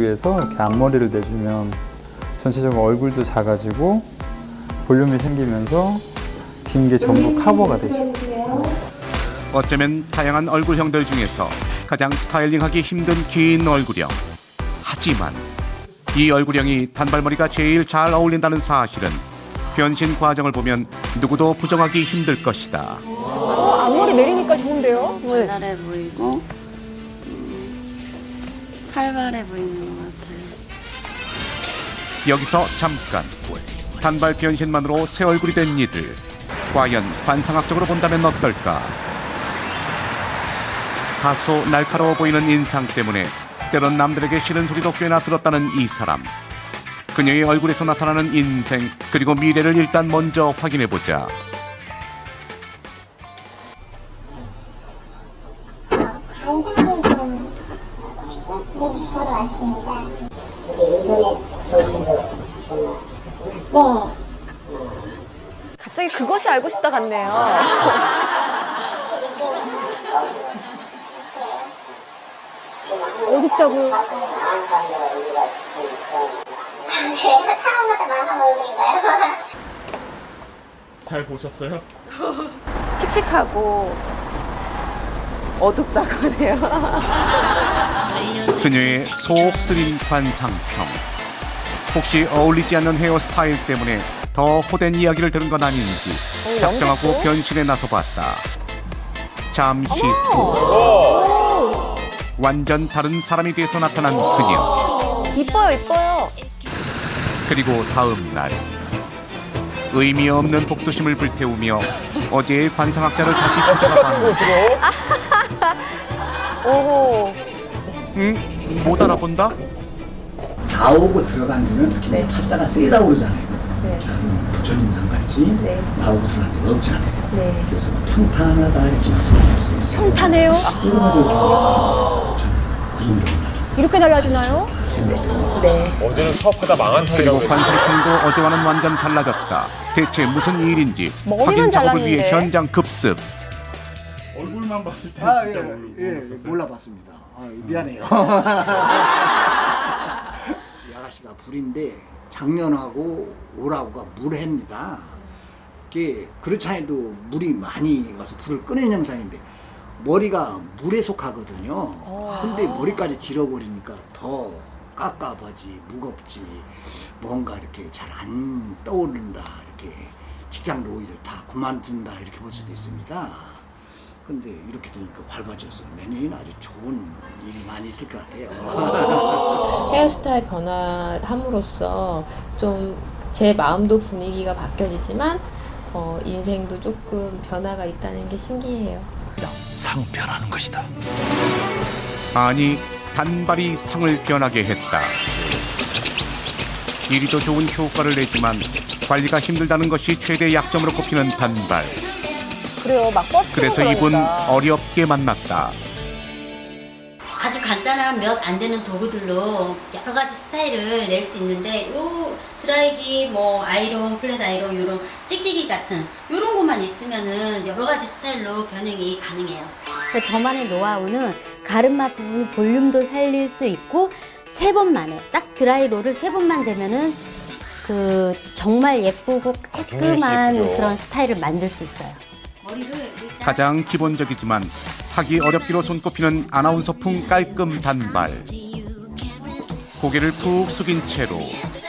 위해서 이렇게 앞머리를 내주면 전체적으로 얼굴도 작아지고 볼륨이 생기면서 긴 게 전부 커버가 되죠. 어쩌면 다양한 얼굴형들 중에서 가장 스타일링하기 힘든 긴 얼굴형. 하지만 이 얼굴형이 단발머리가 제일 잘 어울린다는 사실은 변신 과정을 보면 누구도 부정하기 힘들 것이다. 어, 앞머리 내리니까 좋은데요? 발랄해 보이고 음, 활발해 보이는 것 같아요. 여기서 잠깐 단발 변신만으로 새 얼굴이 된 이들 과연 관상학적으로 본다면 어떨까? 다소 날카로워 보이는 인상 때문에 때론 남들에게 싫은 소리도 꽤나 들었다는 이 사람. 그녀의 얼굴에서 나타나는 인생 그리고 미래를 일단 먼저 확인해 보자. 네, 보러 왔습니다. 네. 갑자기 그것이 알고 싶다 같네요. 어둡다고요? 그래서 사람마다 망한 얼굴인가요? 잘 보셨어요? 칙칙하고 어둡다고 하네요. 그녀의 속 쓰린 관상형. 혹시 어울리지 않는 헤어스타일 때문에 더 호된 이야기를 들은 건 아닌지 작정하고 염색도? 변신에 나서봤다. 잠시 후 완전 다른 사람이 돼서 나타난 그녀. 이뻐요, 이뻐요. 그리고 다음 날 의미 없는 복수심을 불태우며 어제의 관상학자를 다시 찾아가 봤는데 오호. 응? 못 알아본다? 나오고 들어간 데는 이렇게 네. 타짜가 세다고 그러잖아요. 네. 이렇게 하면 부처님 상 같이 네. 나오고 들어가는 데가 없잖아요. 네. 그래서 평탄하다 이렇게 말씀드릴 수 있어요. 평탄해요? 가지 저는 그 정도로 아주 이렇게 달라지나요? 네. 어제는 사업하다 망한 그리고 사이라고 관상형도 어제와는 완전 달라졌다. 대체 무슨 일인지 머리만 확인 작업을 위해 잘랐는데. 현장 급습. 얼굴만 봤을 때 아, 진짜 예, 모르- 예, 모르셨어요? 몰라봤습니다. 아, 미안해요. 이 아가씨가 불인데 작년하고 올하고가 물해입니다. 이게 않아도 물이 많이 와서 불을 끄는 현상인데 머리가 물에 속하거든요. 근데 머리까지 길어버리니까 더 깝깝하지 무겁지 뭔가 이렇게 잘 안 떠오른다 이렇게 직장도 오히려 다 그만둔다 이렇게 볼 수도 있습니다. 근데 이렇게 되니까 밝아져서 내년에는 아주 좋은 일이 많이 있을 것 같아요. 헤어스타일 변화를 함으로써 좀 제 마음도 분위기가 바뀌어지지만 어, 인생도 조금 변화가 있다는 게 신기해요. 상변하는 것이다. 아니 단발이 상을 변하게 했다. 이리도 좋은 효과를 내지만 관리가 힘들다는 것이 최대 약점으로 꼽히는 단발. 그래요, 막 뻗치고 그래서 이분 그러니까. 어렵게 만났다. 아주 간단한 몇 안 되는 도구들로 여러 가지 스타일을 낼 수 있는데 요 드라이기 뭐 아이론 플랫 아이론 요런 찍찍이 같은 요런 것만 있으면은 여러 가지 스타일로 변형이 가능해요. 그 저만의 노하우는 가르마 부분 볼륨도 살릴 수 있고 세 번만에 딱 드라이로를 세 번만 되면은 그 정말 예쁘고 깔끔한 예쁘죠. 그런 스타일을 만들 수 있어요. 가장 기본적이지만 하기 어렵기로 손꼽히는 아나운서풍 깔끔 단발. 고개를 푹 숙인 채로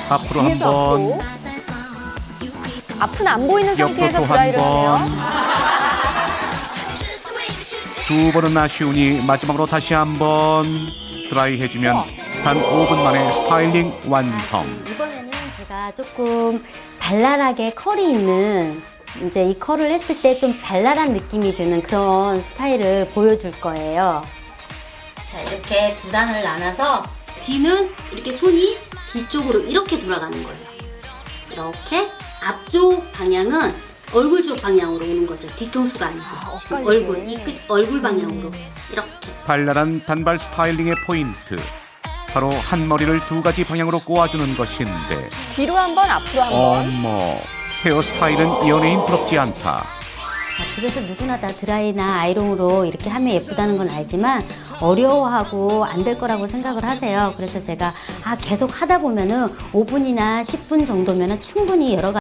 앞으로 한 번 앞으로. 앞은 안 보이는 상태에서 옆으로 드라이를 한번 하네요. 두 번은 아쉬우니 마지막으로 다시 한 번 드라이 해주면 단 5분 만에 스타일링 완성. 이번에는 제가 조금 발랄하게 컬이 있는 이제 이 컬을 했을 때 좀 발랄한 느낌이 드는 그런 스타일을 보여줄 거예요. 자 이렇게 두 단을 나눠서 뒤는 이렇게 손이 뒤쪽으로 이렇게 돌아가는 거예요. 이렇게 앞쪽 방향은 얼굴 쪽 방향으로 오는 거죠. 뒤통수가 아니고 엇갈리게. 얼굴 이 끝 얼굴 방향으로 이렇게. 발랄한 단발 스타일링의 포인트. 바로 한 머리를 두 가지 방향으로 꼬아주는 것인데 뒤로 한 번, 앞으로 한 번. 어머 헤어스타일은 연예인 부럽지 않다. 아, 집에서 누구나 다 드라이나 아이롱으로 이렇게 하면 예쁘다는 건 알지만 어려워하고 안 될 거라고 생각을 하세요. 그래서 제가 아 계속 하다 보면은 5분이나 10분 정도면은 충분히 여러 가지